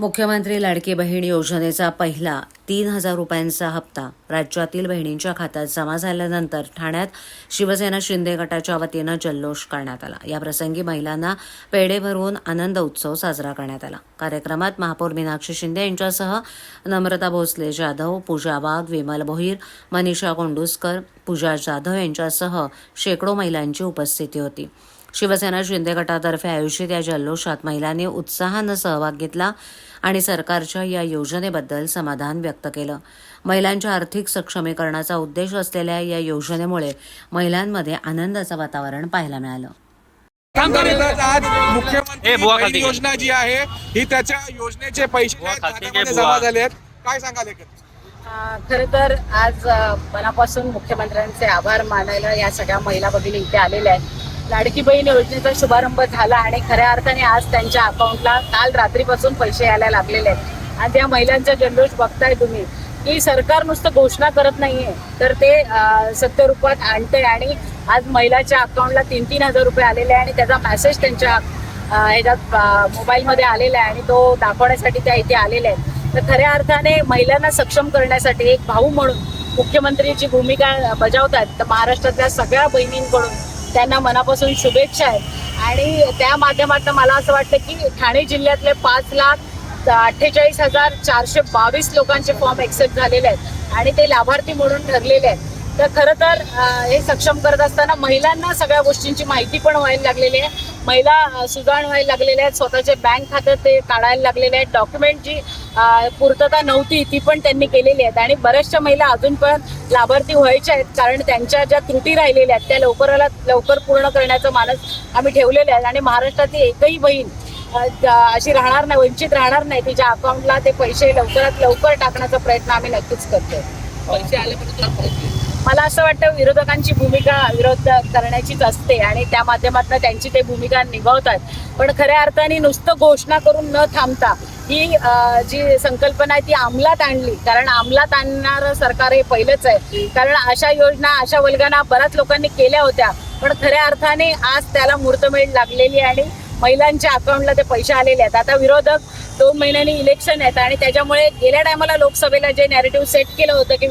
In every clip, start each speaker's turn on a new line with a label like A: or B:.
A: मुख्यमंत्री लाडकी बहीण योजनेचा पहिला तीन हजार रुपयांचा हप्ता. राज्यातील बहिणींच्या खात्यात जमा झाल्यानंतर ठाण्यात शिवसेना शिंदे गटाच्या वतीनं जल्लोष करण्यात आला. या प्रसंगी महिलांना पेढे भरवून आनंद उत्सव साजरा करण्यात आला. कार्यक्रमात महापौर मीनाक्षी शिंदे यांच्यासह नम्रता भोसले जाधव पूजा वाघ विमल भोईर मनीषा कोंडुसकर पूजा जाधव यांच्यासह शेकडो महिलांची उपस्थिती होती. शिवसेना शिंदे गटातर्फे आयोजित या जल्लोषात महिलांनी उत्साहानं सहभाग घेतला आणि सरकारच्या या योजनेबद्दल समाधान व्यक्त केलं महिलांच्या आर्थिक सक्षमीकरणाचा उद्देश असलेल्या या योजनेमुळे महिलांमध्ये आनंदाचं वातावरण पाहायला मिळालं
B: आज
C: ए,
B: मुख्यमंत्री. योजना जी आहे ही त्याच्या योजनेचे पैसे. जमा झाले आहेत काय सांगाल?
D: खर तर आज मनापासून मुख्यमंत्र्यांचे आभार मानायला या सगळ्या महिला भगिनी इथे आलेल्या आहेत लाडकी बहीण योजनेचा शुभारंभ झाला आणि खऱ्या अर्थाने आज त्यांच्या अकाउंटला काल रात्रीपासून पैसे यायला लागलेले आहेत. आणि त्या महिलांचा जल्लोष बघताय तुम्ही. की सरकार नुसतं घोषणा करत नाहीये तर ते सत्य रूपात आणते आणि आज महिलाच्या अकाउंटला तीन तीन हजार रुपये आलेले आहे आणि त्याचा मेसेज त्यांच्या ह्याच्यात मोबाईलमध्ये आलेला आहे आणि तो दाखवण्यासाठी त्या इथे आलेल्या आहेत. तर खऱ्या अर्थाने महिलांना सक्षम करण्यासाठी एक भाऊ म्हणून मुख्यमंत्रीची भूमिका भूमिका बजावतात तर महाराष्ट्रातल्या सगळ्या बहिणींकडून त्यांना मनापासून शुभेच्छा आहेत आणि त्या माध्यमातून मला असं वाटतं की ठाणे जिल्ह्यातले पाच लाख अठ्ठेचाळीस हजार चारशे बावीस लोकांचे फॉर्म एक्सेप्ट झालेले आहेत आणि ते लाभार्थी म्हणून ठरलेले आहेत. तर खरं तर हे सक्षम करत असताना महिलांना सगळ्या गोष्टींची माहिती पण व्हायला लागलेली आहे. महिला सुजाण व्हायला लागलेल्या आहेत. स्वतःचे बँक खातं ते काढायला लागलेले आहेत. डॉक्युमेंट जी पूर्तता नव्हती ती पण त्यांनी केलेली आहेत. आणि बऱ्याचशा महिला अजून पण लाभार्थी व्हायच्या आहेत. कारण त्यांच्या ज्या त्रुटी राहिलेल्या आहेत त्या लवकराला लवकर पूर्ण करण्याचं मानस आम्ही ठेवलेले आहेत. आणि महाराष्ट्रातली एकही बहीण अशी राहणार नाही वंचित राहणार नाही. तिच्या अकाउंटला ते पैसे लवकरात लवकर टाकण्याचा प्रयत्न आम्ही नक्कीच करतो पैसे आले मला असं वाटतं विरोधकांची भूमिका विरोध करण्याचीच असते आणि त्या माध्यमातून त्यांची ते भूमिका निभावतात. पण खऱ्या अर्थाने नुसतं घोषणा करून न थांबता ही जी संकल्पना आहे ती अंमलात आणली. कारण अंमलात आणणारं सरकार हे पहिलंच आहे. कारण अशा योजना अशा वल्गना बऱ्याच लोकांनी केल्या होत्या. पण खऱ्या अर्थाने आज त्याला मुहूर्तमेढ लागलेली आणि महिलांच्या अकाउंटला ते पैसे आलेले आहेत. आता विरोधक दोन महिन्यांनी इलेक्शन आहेत आणि त्याच्यामुळे गेल्या टायमाला लोकसभेला जे नॅरेटिव्ह सेट केलं होतं की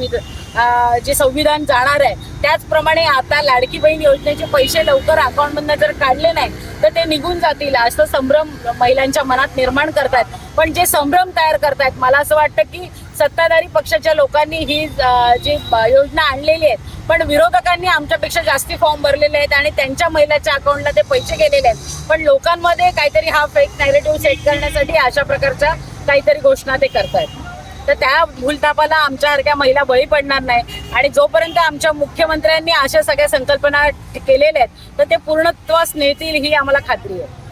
D: जे संविधान जाणार आहे त्याचप्रमाणे आता लाडकी बहीण योजनेचे पैसे लवकर अकाउंटमधनं जर काढले नाही तर ते निघून जातील. असं संभ्रम महिलांच्या मनात निर्माण करतायत. पण जे संभ्रम तयार करतायत मला असं वाटतं की सत्ताधारी पक्षाच्या लोकांनी ही जी योजना आणलेली आहे पण विरोधकांनी आमच्यापेक्षा जास्ती फॉर्म भरलेले आहेत आणि त्यांच्या महिलाच्या अकाउंटला ते पैसे गेलेले आहेत. पण लोकांमध्ये काहीतरी हा फेक नॅरेटिव्ह सेट करण्यासाठी अशा प्रकारच्या काहीतरी घोषणा ते करतायत. तर त्या भूलतापाला आमच्यासारख्या महिला बळी पडणार नाही. आणि जोपर्यंत आमच्या मुख्यमंत्र्यांनी अशा सगळ्या संकल्पना केलेल्या आहेत तर ते पूर्णत्वास नेतील ही आम्हाला खात्री आहे.